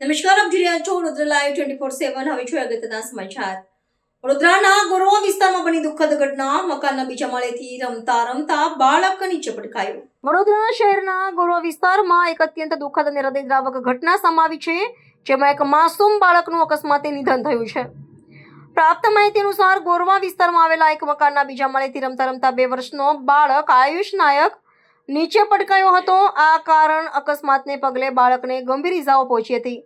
નમસ્કાર, આપ જોઈ છો Vadodara live twenty four seven હવે જોઈએ અગત્યના સમાચાર. વડોદરાના ગોરવા વિસ્તારમાં બની દુઃખદ ઘટના. મકાનના બીજા માળેથી રમતા રમતા બાળક નીચે પટકાયો વડોદરા શહેરના ગોરવા વિસ્તારમાં એક અત્યંત દુઃખદ અને હૃદયદ્રાવક ઘટના સમાવી છે, જેમાં એક માસૂમ બાળકનું અકસ્માતે નિધન થયું છે. પ્રાપ્ત માહિતી અનુસાર ગોરવા વિસ્તારમાં આવેલા એક મકાનના બીજા માળેથી રમતા રમતા બે વર્ષનો બાળક આયુષ નાયક નીચે પટકાયો હતો. આ કારણ અકસ્માતને પગલે બાળકને ગંભીર ઇજાઓ પહોંચી હતી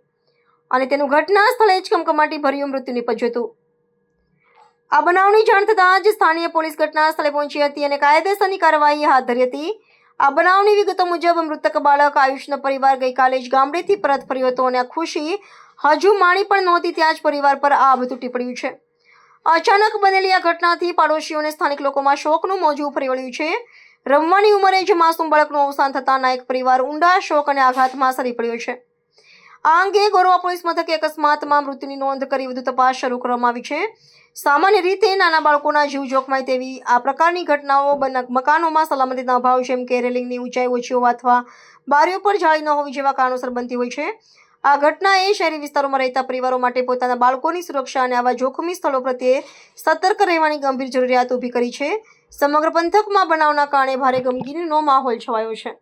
અને તેનું ઘટના સ્થળે જ કમકમાટી ભર્યું મૃત્યુ નીપજ્યું હતું. આ બનાવની જાણ થતાં જ સ્થાનીય પોલીસ ઘટના સ્થળે પહોંચી હતી અને કાયદેસરની કાર્યવાહી હાથ ધરી હતી. આ બનાવની વિગતો મુજબ મૃતક બાળક આયુષનો પરિવાર ગઈકાલે જ ગામડેથી પરત ફર્યો હતો અને આ ખુશી હજુ માણી પણ નહોતી. ત્યાં જ પરિવાર પર આભ તૂટી પડ્યું છે. અચાનક બનેલી આ ઘટનાથી પાડોશીઓને સ્થાનિક લોકોમાં શોકનું મોજું ફરી વળ્યું છે. રમવાની ઉંમરે જ માસૂમ બાળકનું અવસાન થતાં નાયક પરિવાર ઊંડા શોક અને આઘાતમાં સરી પડ્યો છે. આ અંગે ગોરવા પોલીસ મથકે અકસ્માતમાં મૃત્યુની નોંધ કરી વધુ તપાસ શરૂ કરવામાં આવી છે. સામાન્ય રીતે નાના બાળકોના જીવ જોખમાય તેવી આ પ્રકારની ઘટનાઓ મકાનોમાં સલામતીના અભાવ જેમ કે રેલિંગની ઊંચાઈ ઓછી હોવા અથવા બારીઓ પર જાળી ન હોવી જેવા કારણોસર બનતી હોય છે. આ ઘટના એ શહેરી વિસ્તારોમાં રહેતા પરિવારો માટે પોતાના બાળકોની સુરક્ષા અને આવા જોખમી સ્થળો પ્રત્યે સતર્ક રહેવાની ગંભીર જરૂરિયાત ઊભી કરી છે. સમગ્ર પંથકમાં બનાવના કારણે ભારે ગમગીનીનો માહોલ છવાયો છે.